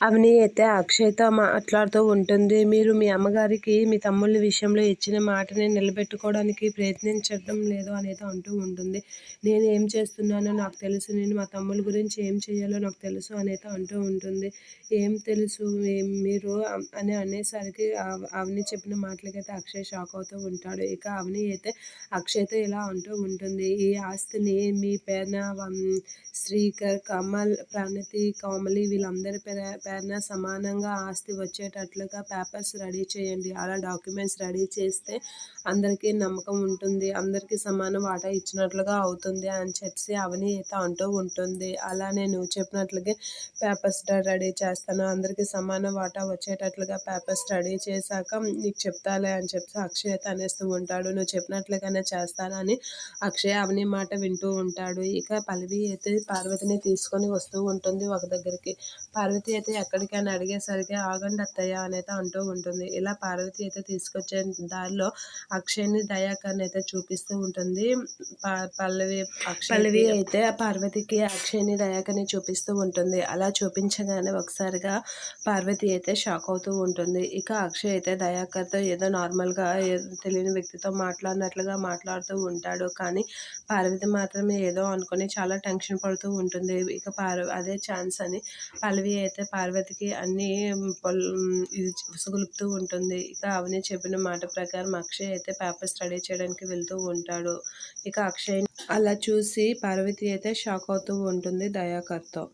అవని అయితే అక్షయ్తో మాట్లాడుతూ ఉంటుంది. మీరు మీ అమ్మగారికి మీ తమ్ముళ్ళ విషయంలో ఇచ్చిన మాటని నిలబెట్టుకోవడానికి ప్రయత్నించడం లేదు అనేది అంటూ ఉంటుంది. నేను ఏం చేస్తున్నానో నాకు తెలుసు. నేను మా తమ్ముళ్ళ గురించి ఏం చేయాలో నాకు తెలుసు అనేది అంటూ ఉంటుంది. ఏం తెలుసు? మీరు? అని అనేసరికి అవని చెప్పిన మాటలకైతే అక్షయ్ షాక్ అవుతూ ఉంటాడు. ఇక అవని అయితే అక్షయ్తో ఇలా అంటూ ఉంటుంది. ఈ ఆస్తిని మీ పేన శ్రీకర్ కమల్ ప్రణతి కోమలి వీళ్ళందరి పేర పేరున సమానంగా ఆస్తి వచ్చేటట్లుగా పేపర్స్ రెడీ చేయండి. అలా డాక్యుమెంట్స్ రెడీ చేస్తే అందరికీ నమ్మకం ఉంటుంది. అందరికీ సమాన వాటా ఇచ్చినట్లుగా అవుతుంది అని చెప్పి అవని అయితే అంటూ ఉంటుంది. అలా నేను చెప్పినట్లుగా పేపర్స్ రెడీ చేస్తాను. అందరికీ సమాన వాటా వచ్చేటట్లుగా పేపర్స్ రెడీ చేశాక నీకు చెప్తాలే అని చెప్పి అక్షయ్ అయితే అనేస్తూ ఉంటాడు. నువ్వు చెప్పినట్లుగానే చేస్తానని అక్షయ్ అవని మాట వింటూ ఉంటాడు. ఇక పల్లవి అయితే పార్వతిని తీసుకొని వస్తూ ఉంటుంది ఒక దగ్గరికి. పార్వతి అయితే ఎక్కడికైనా అడిగేసరికి ఆగండి అత్తయ్య అనేది అంటూ ఉంటుంది. ఇలా పార్వతి అయితే తీసుకొచ్చే దారిలో అక్షయ్ని దయాకర్ని అయితే చూపిస్తూ ఉంటుంది. పల్లవి పల్లవి అయితే పార్వతికి అక్షయ్ని దయాకర్ని చూపిస్తూ ఉంటుంది. అలా చూపించగానే ఒకసారిగా పార్వతి అయితే షాక్ అవుతూ ఉంటుంది. ఇక అక్షయ్ అయితే దయాకర్తో ఏదో నార్మల్గా తెలియని వ్యక్తితో మాట్లాడినట్లుగా మాట్లాడుతూ ఉంటాడు. కానీ పార్వతి మాత్రమే ఏదో అనుకుని చాలా టెన్షన్ పడుతూ ఉంటుంది. ఇక పార్వ అదే ఛాన్స్ అని పల్లవి అయితే పార్వతికి అన్నీ ఇది ఉసుగులుపుతూ ఉంటుంది. ఇక అవని చెప్పిన మాట ప్రకారం అక్షయ్ అయితే పేపర్ స్టడీ చేయడానికి వెళ్తూ ఉంటాడు. ఇక అక్షయ్ అలా చూసి పార్వతి అయితే షాక్ అవుతూ ఉంటుంది దయాకర్తో.